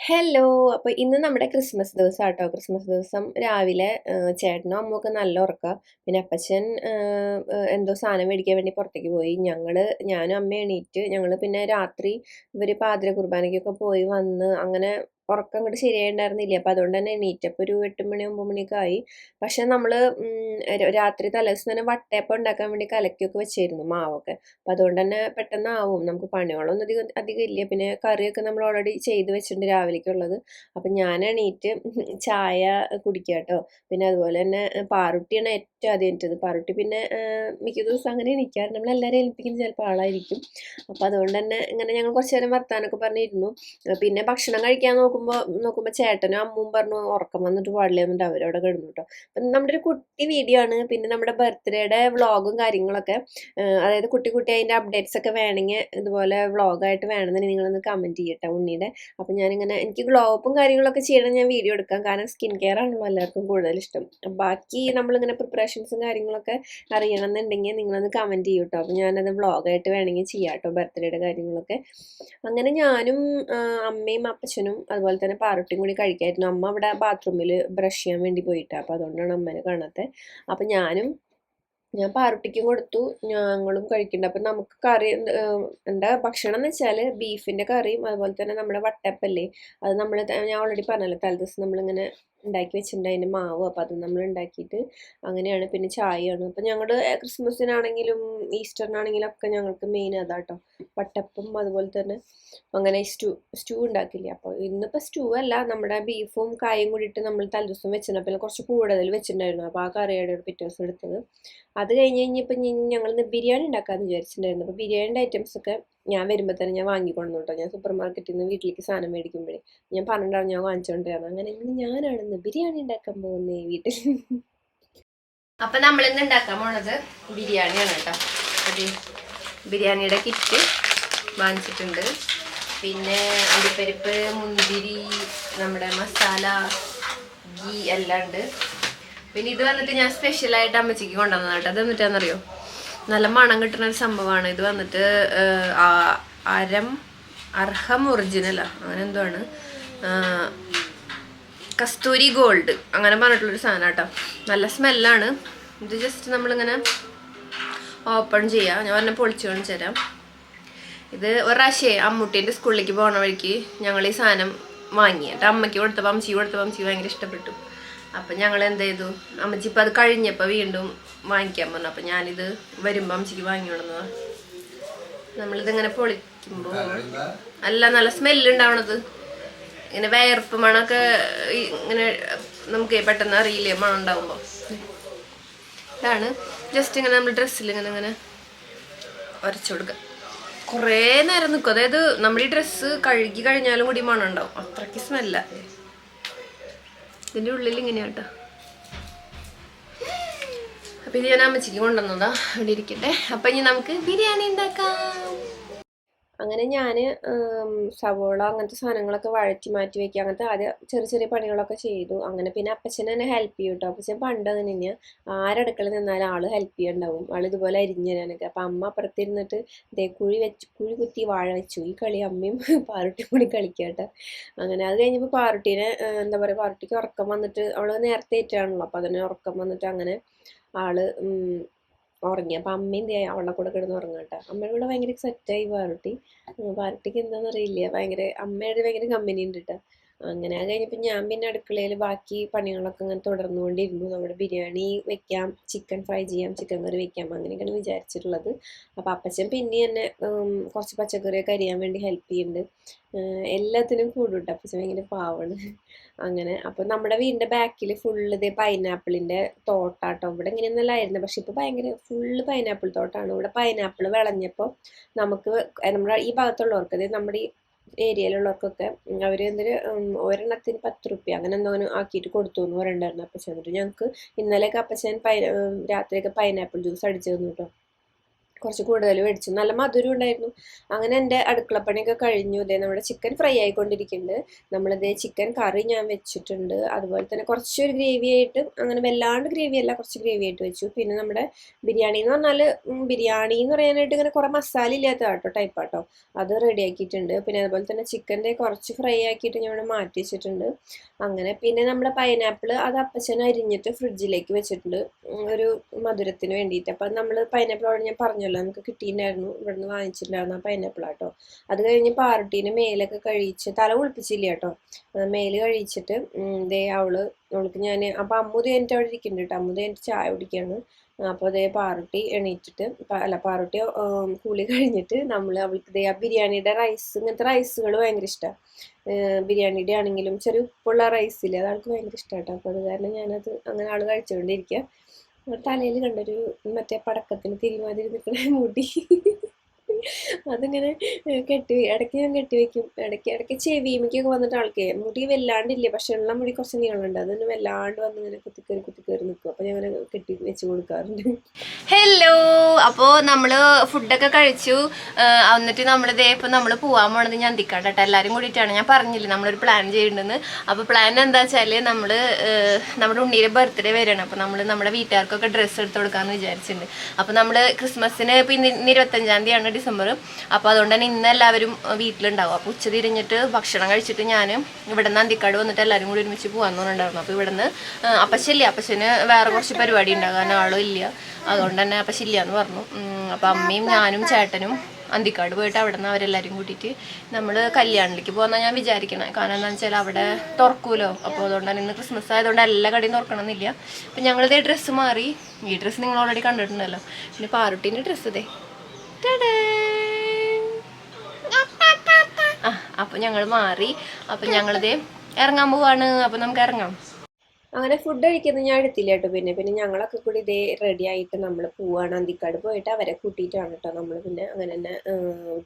Hello അപ്പോൾ ഇന്ന് നമ്മുടെ ക്രിസ്മസ് ദിവസം ആട്ടോ ക്രിസ്മസ് ദിവസം രാവിലെ ചേട്ടനും അമ്മയൊക്കെ നല്ല ഉറക്കുക പിന്നെ അപ്പച്ചൻ എന്തോ സാധനം മേടിക്കാൻ വേണ്ടി പുറത്തേക്ക് പോയി. ഞങ്ങൾ ഞാനും അമ്മ എണീറ്റ് ഞങ്ങൾ പിന്നെ രാത്രി ഇവർ പാതിര കുർബാനയ്ക്കൊക്കെ പോയി വന്ന് അങ്ങനെ ഉറക്കം അങ്ങോട്ട് ശരിയായിട്ടുണ്ടായിരുന്നില്ല അപ്പോൾ അതുകൊണ്ട് തന്നെ എണീറ്റപ്പോൾ ഒരു എട്ട് മണി ഒമ്പത് മണിയൊക്കെ ആയി. പക്ഷെ നമ്മൾ രാത്രി തലേദിവസം തന്നെ വട്ടയപ്പം ഉണ്ടാക്കാൻ വേണ്ടി കലക്കിയൊക്കെ വെച്ചായിരുന്നു മാവൊക്കെ. അപ്പോൾ അതുകൊണ്ട് തന്നെ പെട്ടെന്ന് ആവും നമുക്ക് പണികളൊന്നും അധികം അധികം ഇല്ല. പിന്നെ കറിയൊക്കെ നമ്മൾ ഓൾറെഡി ചെയ്ത് വെച്ചിട്ടുണ്ട് രാവിലേക്കുള്ളത്. അപ്പം ഞാൻ എണീറ്റ് ചായ കുടിക്കുക കേട്ടോ പിന്നെ അതുപോലെ തന്നെ പാറുട്ടിയാണ് ഏറ്റവും ആദ്യം എണീറ്റത്. പാറുട്ടി പിന്നെ മിക്ക ദിവസം അങ്ങനെ എണീക്കാറ് നമ്മളെല്ലാവരും ഏൽപ്പിക്കുന്ന ചിലപ്പോൾ ആളായിരിക്കും. അപ്പോൾ അതുകൊണ്ട് തന്നെ ഇങ്ങനെ ഞങ്ങൾ കുറച്ച് നേരം വർത്താനൊക്കെ പറഞ്ഞിരുന്നു. പിന്നെ ഭക്ഷണം കഴിക്കാൻ നോക്കുമ്പോൾ നോക്കുമ്പോൾ ചേട്ടനും അമ്മും പറഞ്ഞു ഉറക്കം വന്നിട്ട് പാടില്ല എന്നിട്ട് അവരവിടെ കിടന്നു കേട്ടോ അപ്പം നമ്മുടെ ഒരു കുട്ടി വീഡിയോ ആണ്. പിന്നെ നമ്മുടെ ബർത്ത്ഡേയുടെ വ്ളോഗും കാര്യങ്ങളൊക്കെ അതായത് കുട്ടി കുട്ടി അതിന്റെ അപ്ഡേറ്റ്സ് ഒക്കെ വേണമെങ്കിൽ ഇതുപോലെ വ്ളോഗായിട്ട് വേണമെന്നുണ്ടെങ്കിൽ നിങ്ങളൊന്ന് കമന്റ് ചെയ്യട്ടെ ഉണ്ണിയുടെ അപ്പം ഞാനിങ്ങനെ എനിക്ക് ഗ്ലോ അപ്പും കാര്യങ്ങളൊക്കെ ചെയ്യണം ഞാൻ വീഡിയോ എടുക്കാം. കാരണം സ്കിൻ കെയർ ആണല്ലോ എല്ലാവർക്കും കൂടുതൽ ഇഷ്ടം. ബാക്കി നമ്മളിങ്ങനെ പ്രിപ്പറേഷൻസും കാര്യങ്ങളൊക്കെ അറിയണം എന്നുണ്ടെങ്കിൽ നിങ്ങളൊന്ന് കമന്റ് ചെയ്യൂ കേട്ടോ അപ്പം ഞാനത് വ്ളോഗായിട്ട് വേണമെങ്കിൽ ചെയ്യാം കേട്ടോ ബർത്ത്ഡേയുടെ കാര്യങ്ങളൊക്കെ. അങ്ങനെ ഞാനും അമ്മയും അപ്പച്ചനും അതുപോലെ തന്നെ പാറുട്ടിയും കൂടി കഴിക്കായിരുന്നു. അമ്മ അവിടെ ബാത്റൂമിൽ ബ്രഷ് ചെയ്യാൻ വേണ്ടി പോയിട്ടാണ് അപ്പോൾ അതുകൊണ്ടാണ് അമ്മേനെ കാണാത്തത് അപ്പം ഞാനും ഞാൻ പാറുട്ടിക്കും കൊടുത്തു. ഞങ്ങളും കഴിക്കുന്നുണ്ട്. അപ്പം നമുക്ക് കറി എന്താ ഭക്ഷണം എന്ന് വെച്ചാൽ ബീഫിന്റെ കറിയും അതുപോലെ തന്നെ നമ്മുടെ വട്ടപ്പല്ലേ? അത് നമ്മൾ ഞാൻ ഓൾറെഡി പറഞ്ഞല്ലോ തലേദിവസം നമ്മളിങ്ങനെ ഉണ്ടാക്കി വെച്ചിട്ടുണ്ട്. അതിന്റെ മാവ് അപ്പോൾ അത് നമ്മൾ ഉണ്ടാക്കിയിട്ട് അങ്ങനെയാണ്. പിന്നെ ചായയാണ്. അപ്പം ഞങ്ങൾ ക്രിസ്മസിനാണെങ്കിലും ഈസ്റ്ററിനാണെങ്കിലും ഒക്കെ ഞങ്ങൾക്ക് മെയിൻ അതാട്ടോ. വട്ടപ്പും അതുപോലെ തന്നെ. അങ്ങനെ സ്റ്റൂ സ്റ്റൂ ഉണ്ടാക്കില്ലേ? അപ്പോൾ ഇന്നിപ്പോൾ സ്റ്റൂ അല്ല. നമ്മുടെ ബീഫും കായും കൂടിയിട്ട് നമ്മൾ തലേദിവസം പിന്നെ കുറച്ച് കൂടുതൽ വെച്ചിട്ടുണ്ടായിരുന്നു. അപ്പോൾ ആ കറിയുടെ പിറ്റേ ദിവസം എടുത്തത്. അത് കഴിഞ്ഞ് കഴിഞ്ഞപ്പോൾ ഞങ്ങൾ ബിരിയാണി ഉണ്ടാക്കാമെന്ന് വിചാരിച്ചിട്ടുണ്ടായിരുന്നു. അപ്പോൾ ബിരിയാണിയുടെ ഐറ്റംസ് ഒക്കെ ഞാൻ വരുമ്പോൾ തന്നെ ഞാൻ വാങ്ങിക്കൊണ്ടു കേട്ടോ. ഞാൻ സൂപ്പർ മാർക്കറ്റിൽ നിന്ന് വീട്ടിലേക്ക് സാധനം മേടിക്കുമ്പോഴേ ഞാൻ പറഞ്ഞിട്ടാണ് ഞാൻ വാങ്ങിച്ചുകൊണ്ടിരുന്നത് അങ്ങനെ ഇന്ന് ഞാനാണെന്ന് ബിരിയാണി ഉണ്ടാക്കാൻ പോകുന്നത് വീട്ടിൽ. അപ്പം നമ്മൾ ഇന്ന് ഉണ്ടാക്കാൻ പോണത് ബിരിയാണിയാണ് കേട്ടോ. ബിരിയാണിയുടെ കിറ്റ് വാങ്ങിച്ചിട്ടുണ്ട്. പിന്നെ അണ്ടിപ്പരിപ്പ് മുന്തിരി നമ്മുടെ മസാല ഗീ എല്ലാം ഉണ്ട്. പിന്നെ ഇത് വന്നിട്ട് ഞാൻ സ്പെഷ്യലായിട്ട് അമ്മച്ചിക്ക് കൊണ്ടുവന്നതാണ് കേട്ടോ. അത് എന്നിട്ടാണെന്നറിയോ നല്ല മണം കിട്ടുന്ന ഒരു സംഭവമാണ്. ഇത് വന്നിട്ട് അരം അർഹം ഒറിജിനലാ. അങ്ങനെ എന്തോ കസ്തൂരി ഗോൾഡ്. അങ്ങനെ പറഞ്ഞിട്ടുള്ളൊരു സാധനം കേട്ടോ നല്ല സ്മെല്ലാണ്. ഇത് ജസ്റ്റ് നമ്മളിങ്ങനെ ഓപ്പൺ ചെയ്യാം. ഞാൻ പറഞ്ഞ പൊളിച്ചു കാണിച്ചു തരാം. ഇത് ഒരു പ്രാവശ്യമേ അമ്മൂട്ടീന്റെ സ്കൂളിലേക്ക് പോകണ വഴിക്ക് ഞങ്ങൾ ഈ സാധനം വാങ്ങി എന്റെ അമ്മയ്ക്ക് കൊടുത്തപ്പോൾ അമ്മച്ചി കൊടുത്തപ്പോൾ അമ്മച്ചി ഭയങ്കര ഇഷ്ടപ്പെട്ടു. അപ്പം ഞങ്ങൾ എന്ത് ചെയ്തു അമ്മച്ചി ഇപ്പം അത് കഴിഞ്ഞപ്പോൾ വീണ്ടും വാങ്ങിക്കാൻ പറഞ്ഞു. അപ്പം ഞാനിത് വരുമ്പോൾ അമ്മച്ചിക്ക് വാങ്ങി കൊണ്ടുവന്നതാണ് നമ്മളിതിങ്ങനെ പൊളിക്കുമ്പോൾ അല്ല നല്ല സ്മെല്ല് ഉണ്ടാവണത് ഇങ്ങനെ വയർപ്പ് മണമൊക്കെ ഇങ്ങനെ നമുക്ക് പെട്ടെന്ന് അറിയില്ലേ മണം ഉണ്ടാവുമ്പോൾ ഇതാണ്. ജസ്റ്റ് ഇങ്ങനെ നമ്മൾ ഡ്രസ്സിൽ ഇങ്ങനെ ഇങ്ങനെ ഉരച്ചു കൊടുക്കുക കുറേ നേരം നിൽക്കും അതായത് നമ്മൾ ഈ ഡ്രസ്സ് കഴുകി കഴിഞ്ഞാലും കൂടി മണം ഉണ്ടാവും അത്രയ്ക്ക് സ്മെല്ല ഇതിന്റെ ഉള്ളിൽ ഇങ്ങനെയാട്ടോ. അപ്പം ഇത് ഞാൻ അമ്മച്ചിക്ക് കൊണ്ടുവന്നതാ. അവിടെ ഇരിക്കട്ടെ. അപ്പം ഇനി നമുക്ക് ബിരിയാണി ഉണ്ടാക്കാം. അങ്ങനെ ഞാൻ സവോള അങ്ങനത്തെ സാധനങ്ങളൊക്കെ വഴറ്റി മാറ്റി വെക്കുക അങ്ങനത്തെ ആദ്യ ചെറിയ ചെറിയ പണികളൊക്കെ ചെയ്തു. അങ്ങനെ പിന്നെ അപ്പച്ചൻ എന്നെ ഹെൽപ്പ് ചെയ്യും കേട്ടോ അപ്പച്ചൻ പണ്ട് അങ്ങനെ തന്നെയാണ് ആരടുക്കളയിൽ നിന്നാലും ആൾ ഹെൽപ്പ് ചെയ്യണ്ടാവും. ആൾ ഇതുപോലെ അരിഞ്ഞുതരാനൊക്കെ അപ്പം അമ്മ അപ്പുറത്തിരുന്നിട്ട് ദേ കുഴി വെച്ച് കുഴി കുത്തി വാഴ വെച്ചു. ഈ കളി അമ്മയും പാറുട്ടിയും കൂടി കളിക്കാട്ടെ. അങ്ങനെ അത് കഴിഞ്ഞപ്പോൾ പാറുട്ടീനെ എന്താ പറയുക പാറുട്ടിക്ക് ഉറക്കം വന്നിട്ട് അവൾ നേരത്തെ ഏറ്റാണല്ലോ. അപ്പം അതിന് ഉറക്കം വന്നിട്ട് അങ്ങനെ ആൾ ഉറങ്ങി. അപ്പം അമ്മയും ദേ അവളുടെ കൂടെ കിടന്ന് ഉറങ്ങാട്ടെ അമ്മയുടെ കൂടെ ഭയങ്കര സെറ്റായി പാറുട്ടി ഉം, പാറുട്ടിക്ക് എന്താണെന്ന് അറിയില്ല. ഭയങ്കര അമ്മയുടെ ഭയങ്കര കമ്പനി ഉണ്ട് കേട്ടോ. അങ്ങനെ അത് കഴിഞ്ഞപ്പോൾ ഞാൻ പിന്നെ അടുക്കളയിൽ ബാക്കി പണികളൊക്കെ അങ്ങനെ തുടർന്നുകൊണ്ടിരുന്നു. നമ്മുടെ ബിരിയാണി വെക്കാം ചിക്കൻ ഫ്രൈ ചെയ്യാം ചിക്കൻ കറി വെക്കാം അങ്ങനെയൊക്കെയാണ് വിചാരിച്ചിട്ടുള്ളത്. അപ്പോൾ അപ്പച്ചൻ പിന്നെ എന്നെ കുറച്ച് പച്ചക്കറിയൊക്കെ അരിയാൻ വേണ്ടി ഹെൽപ്പ് ചെയ്യുന്നുണ്ട് എല്ലാത്തിനും കൂടുണ്ട് അപ്പച്ചൻ ഭയങ്കര പാവാണ്. അങ്ങനെ അപ്പോൾ നമ്മുടെ വീടിന്റെ ബാക്കിൽ ഫുള്ള് ഇതേ പൈനാപ്പിളിന്റെ തോട്ടാട്ടോ. ഇവിടെ ഇങ്ങനെയൊന്നുമല്ലായിരുന്നു പക്ഷെ ഇപ്പോൾ ഭയങ്കര ഫുള്ള് പൈനാപ്പിൾ തോട്ടാണ്. ഇവിടെ പൈനാപ്പിൾ വിളഞ്ഞപ്പോൾ നമുക്ക് നമ്മുടെ ഈ ഭാഗത്തുള്ളവർക്ക് അതായത് നമ്മുടെ ഈ ഏരിയയിലുള്ളവർക്കൊക്കെ അവർ എന്തൊരു ഒരെണ്ണത്തിന് പത്ത് റുപ്യ അങ്ങനെ എന്തോ ആക്കിയിട്ട് കൊടുത്തു എന്ന് പറയണ്ടായിരുന്നു അപ്പച്ചൻ. എന്നിട്ട് ഞങ്ങൾക്ക് ഇന്നലെയൊക്കെ അപ്പച്ചൻ പൈ രാത്രിയൊക്കെ പൈനാപ്പിൾ ജ്യൂസ് അടിച്ചു തന്നു കേട്ടോ. കുറച്ച് കൂടുതൽ മേടിച്ചു. നല്ല മധുരം ഉണ്ടായിരുന്നു. അങ്ങനെ എന്റെ അടുക്കളപ്പണിയൊക്കെ കഴിഞ്ഞു ഇതേ നമ്മുടെ ചിക്കൻ ഫ്രൈ ആയിക്കൊണ്ടിരിക്കുന്നുണ്ട്. നമ്മളിതേ ചിക്കൻ കറി ഞാൻ വെച്ചിട്ടുണ്ട്. അതുപോലെ തന്നെ കുറച്ചൊരു ഗ്രേവി ആയിട്ട് അങ്ങനെ വല്ലാണ്ട് ഗ്രേവി അല്ല കുറച്ച് ഗ്രേവി ആയിട്ട് വെച്ചു. പിന്നെ നമ്മുടെ ബിരിയാണി എന്ന് പറഞ്ഞാൽ ബിരിയാണി എന്ന് പറയാനായിട്ട് ഇങ്ങനെ കുറേ മസാല ഇല്ലാത്ത കേട്ടോ ടൈപ്പ് ആട്ടോ. അത് റെഡി ആക്കിയിട്ടുണ്ട്. പിന്നെ അതുപോലെ തന്നെ ചിക്കന്റെ കുറച്ച് ഫ്രൈ ആക്കിയിട്ട് ഞാൻ മാറ്റി വെച്ചിട്ടുണ്ട്. അങ്ങനെ പിന്നെ നമ്മുടെ പൈനാപ്പിൾ അത് അപ്പച്ചൻ അരിഞ്ഞിട്ട് ഫ്രിഡ്ജിലേക്ക് വെച്ചിട്ടുണ്ട്. ഒരു മധുരത്തിന് വേണ്ടിയിട്ട്. അപ്പം നമ്മൾ പൈനാപ്പിൾ ഞാൻ പറഞ്ഞല്ലോ നമുക്ക് കിട്ടിയിട്ടുണ്ടായിരുന്നു. ഇവിടുന്ന് വാങ്ങിച്ചിട്ടുണ്ടായിരുന്നു. ആ പൈനാപ്പിൾ ആട്ടോ അത് കഴിഞ്ഞ് പാർട്ടീനെ മേലൊക്കെ കഴിച്ച് തല കുളിപ്പിച്ചില്ല കേട്ടോ മേൽ കഴിച്ചിട്ട് ദേ അവൾ അവൾക്ക് ഞാൻ അപ്പം അമ്മുതി എന്റെ അവിടെ ഇരിക്കുന്നുണ്ട് കേട്ടോ അമ്മുതി എന്റെ ചായ കുടിക്കുകയാണ് അപ്പോൾ അതേ പാറുട്ടി എണീറ്റിട്ട് അല്ല പാറുട്ടി കൂളി കഴിഞ്ഞിട്ട് നമ്മൾ അവൾക്ക് ഇതേ ആ ബിരിയാണിയുടെ റൈസ് ഇങ്ങനത്തെ റൈസുകൾ ഭയങ്കര ഇഷ്ടമാണ് ബിരിയാണിയുടെ ആണെങ്കിലും ചെറിയ ഉപ്പുള്ള റൈസില്ല അത് ആൾക്ക് ഭയങ്കര ഇഷ്ടമാട്ടോ അപ്പോൾ അത് കാരണം ഞാനത് അങ്ങനെ ആൾ കഴിച്ചുകൊണ്ടിരിക്കുക തലയിൽ കണ്ടൊരു മറ്റേ പടക്കത്തിന് തിരിമാതിരി നിൽക്കണ മുടി. അതിങ്ങനെ കെട്ടി ഇടയ്ക്ക് ഞാൻ കെട്ടി വെക്കും. ഇടയ്ക്ക് ഇടയ്ക്ക് ചെവിമിക്കൊക്കെ വന്നിട്ട് ആൾക്കേ മുടി വല്ലാണ്ടില്ല പക്ഷെ ഉള്ള മുടി കുറച്ച് നീളമുണ്ട്. അതിന് വല്ലാണ്ട് വന്ന് ഇങ്ങനെ കുത്തിക്കയറി കുത്തിക്കയറി നിൽക്കും അപ്പോൾ ഞാൻ അങ്ങനെ കെട്ടി വെച്ച് കൊടുക്കാറുണ്ട്. ഹലോ അപ്പോൾ നമ്മൾ ഫുഡൊക്കെ കഴിച്ചു. എന്നിട്ട് നമ്മൾ ഇതേ നമ്മൾ നമ്മൾ പോകാൻ പോണത് ഞാൻ തിക്കാട്ടെ എല്ലാവരും കൂടിയിട്ടാണ്. ഞാൻ പറഞ്ഞില്ലേ നമ്മളൊരു പ്ലാൻ ചെയ്യണ്ടെന്ന്. അപ്പോൾ പ്ലാൻ എന്താ വെച്ചാൽ നമ്മൾ നമ്മുടെ ഉണ്ണിയിലെ ബർത്ത്ഡേ വരികയാണ് അപ്പോൾ നമ്മൾ നമ്മുടെ വീട്ടുകാർക്കൊക്കെ ഡ്രസ്സ് എടുത്ത് കൊടുക്കാമെന്ന് വിചാരിച്ചിട്ടുണ്ട് അപ്പോൾ നമ്മൾ ക്രിസ്മസിന് ഇപ്പൊ ഇന്ന് ഇരുപത്തഞ്ചാം തീയതിയാണ് ഡിസംബർ അപ്പോൾ അതുകൊണ്ട് തന്നെ ഇന്ന് എല്ലാവരും വീട്ടിലുണ്ടാവും. അപ്പോൾ ഉച്ച തിരിഞ്ഞിട്ട് ഭക്ഷണം കഴിച്ചിട്ട് ഞാൻ ഇവിടെ നിന്ന് അന്തിക്കാട് വന്നിട്ട് എല്ലാവരും കൂടി ഒരുമിച്ച് പോകാൻ തോന്നുന്നുണ്ടായിരുന്നു അപ്പോൾ ഇവിടെ നിന്ന് അപ്പശല്ലേ അപ്പശന് വേറെ കുറച്ച് പരിപാടി ഉണ്ടാകും കാരണം ആളും ഇല്ല. അതുകൊണ്ട് തന്നെ അപ്പശില്ല എന്ന് പറഞ്ഞു അപ്പോൾ അമ്മയും ഞാനും ചേട്ടനും അന്തിക്കാട് പോയിട്ട് അവിടെ നിന്ന് അവരെല്ലാവരും കൂട്ടിയിട്ട് നമ്മൾ കല്യാണിലേക്ക് പോകുന്ന ഞാൻ വിചാരിക്കണേ. കാരണം എന്താണെന്ന് വെച്ചാൽ അവിടെ തുറക്കൂലോ. അപ്പോൾ അതുകൊണ്ട് തന്നെ ഇന്ന് ക്രിസ്മസ് ആയതുകൊണ്ട് എല്ലാ കടയും തുറക്കണമെന്നില്ല. അപ്പം ഞങ്ങളിത് ഡ്രസ്സ് മാറി. ഈ ഡ്രസ്സ് നിങ്ങൾ ഓൾറെഡി കണ്ടിട്ടുണ്ടല്ലോ. പിന്നെ പാറുട്ടീന്റെ ഡ്രസ്സ് ഇതേ. ടടേ. ആ അപ്പം ഞങ്ങൾ മാറി. അപ്പൊ ഞങ്ങളിതേ ഇറങ്ങാൻ പോവാണ്. അപ്പോൾ നമുക്ക് ഇറങ്ങാം. അങ്ങനെ ഫുഡ് കഴിക്കുന്നത് ഞാൻ എടുത്തില്ല കേട്ടോ പിന്നെ. പിന്നെ ഞങ്ങളൊക്കെ കൂടി ഇതേ റെഡി ആയിട്ട് നമ്മൾ പോവുകയാണ് അന്തിക്കാട് പോയിട്ട് അവരെ കൂട്ടിയിട്ടാണ് കേട്ടോ നമ്മൾ പിന്നെ അങ്ങനെ തന്നെ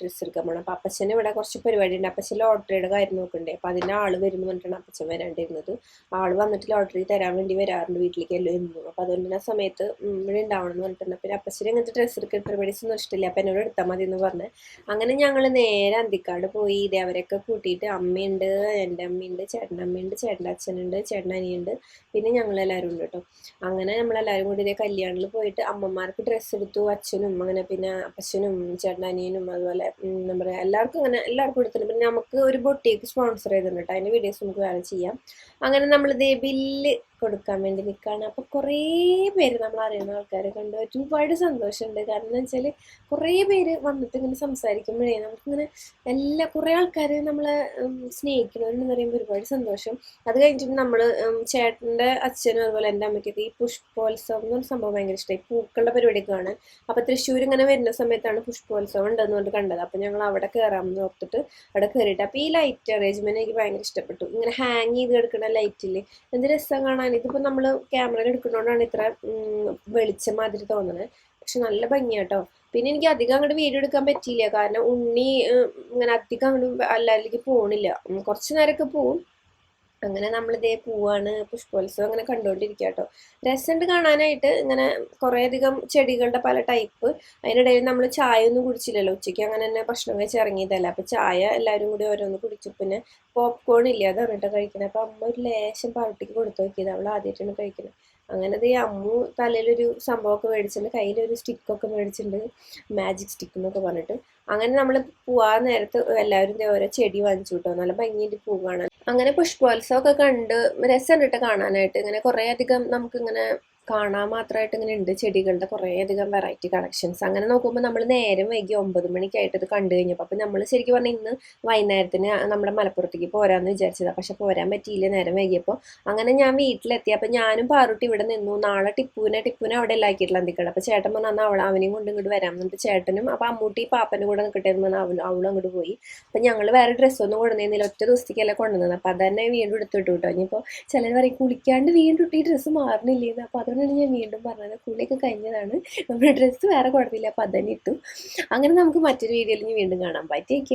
ഡ്രസ്സ് എടുക്കാൻ പോകണം അപ്പം അപ്പച്ചന് ഇവിടെ കുറച്ച് പരിപാടി ഉണ്ട്. അപ്പച്ചൻ ലോട്ടറിയുടെ കാര്യം നോക്കണ്ടേ. അപ്പം അതിന്റെ ആൾ വരുന്നു പറഞ്ഞിട്ടാണ് അപ്പച്ചൻ വരാണ്ടിരുന്നത്. ആൾ വന്നിട്ട് ലോട്ടറി തരാൻ വേണ്ടി വരാറുണ്ട് വീട്ടിലേക്ക് എല്ലാം എന്നും അപ്പം അതുകൊണ്ട് തന്നെ ആ സമയത്ത് ഇവിടെ ഉണ്ടാവണം എന്ന് പറഞ്ഞിട്ടുണ്ട്. പിന്നെ അപ്പച്ചന് ഇങ്ങനത്തെ ഡ്രസ്സ് എടുക്കുന്ന പരിപാടീസ് ഒന്നും ഇഷ്ടമില്ല. അപ്പം എന്നോട് എടുത്താൽ മതി എന്ന് പറഞ്ഞ്. അങ്ങനെ ഞങ്ങൾ നേരെ അന്തിക്കാട് പോയി. ഇതേ അവരൊക്കെ കൂട്ടിയിട്ട് അമ്മയുണ്ട് എന്റെ അമ്മയുണ്ട് ചേട്ടൻ അമ്മയുണ്ട് ചേട്ടന്റെ അച്ഛനുണ്ട് ചേട്ടൻ അനിയുണ്ട് പിന്നെ ഞങ്ങളെല്ലാവരും ഉണ്ട് കേട്ടോ അങ്ങനെ നമ്മളെല്ലാവരും കൂടി ഇതേ കല്യാണത്തിൽ പോയിട്ട് അമ്മമാർക്ക് ഡ്രസ്സ് എടുത്തു അച്ഛനും അങ്ങനെ പിന്നെ അപ്പച്ചനും ചേട്ടനിയനും അതുപോലെ എന്താ പറയുക എല്ലാവർക്കും അങ്ങനെ എല്ലാവർക്കും എടുത്തിട്ടുണ്ട്. പിന്നെ നമുക്ക് ഒരു ബൊട്ടീക്ക് സ്പോൺസർ ചെയ്തിട്ടുണ്ട് കേട്ടോ അതിന്റെ വീഡിയോസ് നമുക്ക് വേറെ ചെയ്യാം. അങ്ങനെ നമ്മൾ ഇതേ ബില്ല് കൊടുക്കാൻ വേണ്ടി നിൽക്കുകയാണ് അപ്പോൾ കുറേ പേര് നമ്മൾ അറിയുന്ന ആൾക്കാരെ കണ്ട്. ഒരുപാട് സന്തോഷമുണ്ട്. കാരണം എന്ന് വെച്ചാൽ കുറേ പേര് വന്നിട്ട് ഇങ്ങനെ സംസാരിക്കുമ്പോഴേ നമുക്കിങ്ങനെ എല്ലാ കുറേ ആൾക്കാർ നമ്മളെ സ്നേഹിക്കുന്നവരെന്ന് പറയുമ്പോൾ ഒരുപാട് സന്തോഷം. അത് കഴിഞ്ഞിട്ട് നമ്മൾ ചേട്ടന്റെ അച്ഛനും അതുപോലെ എന്റെ അമ്മയ്ക്കൊക്കെ ഈ പുഷ്പോത്സവം എന്ന് പറഞ്ഞ സംഭവം ഭയങ്കര ഇഷ്ടമായി. പൂക്കളുടെ പരിപാടിയൊക്കെ കാണാൻ അപ്പോൾ തൃശ്ശൂർ ഇങ്ങനെ വരുന്ന സമയത്താണ് പുഷ്പോത്സവം ഉണ്ടെന്ന് പറഞ്ഞിട്ട് കണ്ടത്. അപ്പോൾ ഞങ്ങൾ അവിടെ കയറാമെന്ന് ഓർത്തിട്ട് അവിടെ കയറിയിട്ട് അപ്പോൾ ഈ ലൈറ്റ് അറേഞ്ച്മെന്റ് എനിക്ക് ഭയങ്കര ഇഷ്ടപ്പെട്ടു. ഇങ്ങനെ ഹാങ് ചെയ്ത് കിടക്കുന്ന ലൈറ്റിൽ എന്ത് രസം കാണാൻ? ഇതിപ്പോൾ നമ്മൾ ക്യാമറയിൽ എടുക്കുന്നതുകൊണ്ടാണ് ഇത്ര വെളിച്ചം മാതിരി തോന്നുന്നത് പക്ഷെ നല്ല ഭംഗിയാട്ടോ. പിന്നെ എനിക്ക് അധികം അങ്ങോട്ട് വീഡിയോ എടുക്കാൻ പറ്റിയില്ല. കാരണം ഉണ്ണി ഇങ്ങനെ അധികം അങ്ങോട്ട് എല്ലാവരിലേക്ക് പോകണില്ല കുറച്ച് നേരമൊക്കെ പോവും. അങ്ങനെ നമ്മളിതേ പൂവാണ് പുഷ്പോത്സവം അങ്ങനെ കണ്ടുകൊണ്ടിരിക്കുക കേട്ടോ രസമുണ്ട് കാണാനായിട്ട് ഇങ്ങനെ കുറേയധികം ചെടികളുടെ പല ടൈപ്പ്. അതിനിടയിൽ നമ്മൾ ചായ ഒന്നും കുടിച്ചില്ലല്ലോ ഉച്ചയ്ക്ക് അങ്ങനെ തന്നെ ഭക്ഷണം കഴിച്ച് ഇറങ്ങിയതല്ല. അപ്പോൾ ചായ എല്ലാവരും കൂടി ഓരോന്ന് കുടിച്ചു പിന്നെ പോപ്കോൺ ഇല്ല അത് പറഞ്ഞിട്ട് കഴിക്കുന്നത് അപ്പോൾ അമ്മ ഒരു ലേശം പാർട്ടിക്ക് കൊടുത്തു നോക്കിയത് അവൾ ആദ്യമായിട്ടാണ് കഴിക്കുന്നത് അങ്ങനെ ഈ അമ്മു തലയിലൊരു സംഭവമൊക്കെ മേടിച്ചിട്ടുണ്ട് കയ്യിലൊരു സ്റ്റിക്കൊക്കെ മേടിച്ചിട്ടുണ്ട് മാജിക് സ്റ്റിക്ക് എന്നൊക്കെ പറഞ്ഞിട്ട്. അങ്ങനെ നമ്മൾ പോവാൻ നേരത്ത് എല്ലാവരും ഓരോ ചെടി വാങ്ങിച്ചു കിട്ടോ നല്ല ഭംഗിയിൽ പൂ കാണാൻ. അങ്ങനെ പുഷ്പോത്സവമൊക്കെ കണ്ട് രസമുണ്ട് കേട്ടോ കാണാനായിട്ട്. ഇങ്ങനെ കുറേ അധികം നമുക്കിങ്ങനെ കാണാൻ മാത്രമായിട്ട് ഇങ്ങനെ ഉണ്ട് ചെടികളുടെ കുറേ അധികം വെറൈറ്റി കളക്ഷൻസ് അങ്ങനെ നോക്കുമ്പോൾ നമ്മൾ നേരം വൈകി ഒമ്പത് മണിക്കായിട്ട് ഇത് കണ്ടു കഴിഞ്ഞപ്പോൾ അപ്പം നമ്മൾ ശരിക്കും പറഞ്ഞാൽ ഇന്ന് വൈകുന്നേരത്തിന് നമ്മുടെ മലപ്പുറത്തേക്ക് പോരാന്ന് വിചാരിച്ചതാണ് പക്ഷെ പോരാൻ പറ്റിയില്ല നേരം വൈകിയപ്പോൾ അങ്ങനെ ഞാൻ വീട്ടിലെത്തി. അപ്പം ഞാനും പാറുട്ടി ഇവിടെ നിന്നു. നാളെ ടിപ്പുവിനെ ടിപ്പുവിനെ അവിടെ എല്ലാക്കിയിട്ടുള്ള അന്തിക്കട അപ്പോൾ ചേട്ടൻ പറഞ്ഞാൽ അന്ന് അവൾ അവനെയും കൊണ്ട് ഇങ്ങോട്ട് വരാം എന്നിട്ട് ചേട്ടനും അപ്പോൾ അമ്മൂട്ടി പാപ്പനും കൂടെ നിൽക്കട്ടെ എന്ന് പറഞ്ഞാൽ അവൾ അവളും അങ്ങോട്ട് പോയി. അപ്പം ഞങ്ങൾ വേറെ ഡ്രസ്സൊന്നും കൊണ്ടുവന്നില്ല ഒറ്റ ദിവസത്തേക്കല്ല കൊണ്ടുവന്നത്. അപ്പോൾ തന്നെ വീണ്ടും എടുത്തിട്ട് കേട്ടോ ഇനിയിപ്പോൾ ചിലർ പറയും കുളിക്കാണ്ട് വീണ്ടും ഈ ഡ്രസ്സ് അപ്പം അപ്പോൾ അതുകൊണ്ടാണ് ഞാൻ വീണ്ടും പറഞ്ഞത് കുളിയൊക്കെ കഴിഞ്ഞതാണ്. നമ്മുടെ ഡ്രസ്സ് വേറെ കുഴപ്പമില്ല അപ്പം അതന്നെ ഇട്ടു. അങ്ങനെ നമുക്ക് മറ്റൊരു വീഡിയോയിൽ ഇനി വീണ്ടും കാണാം. ടേക്ക്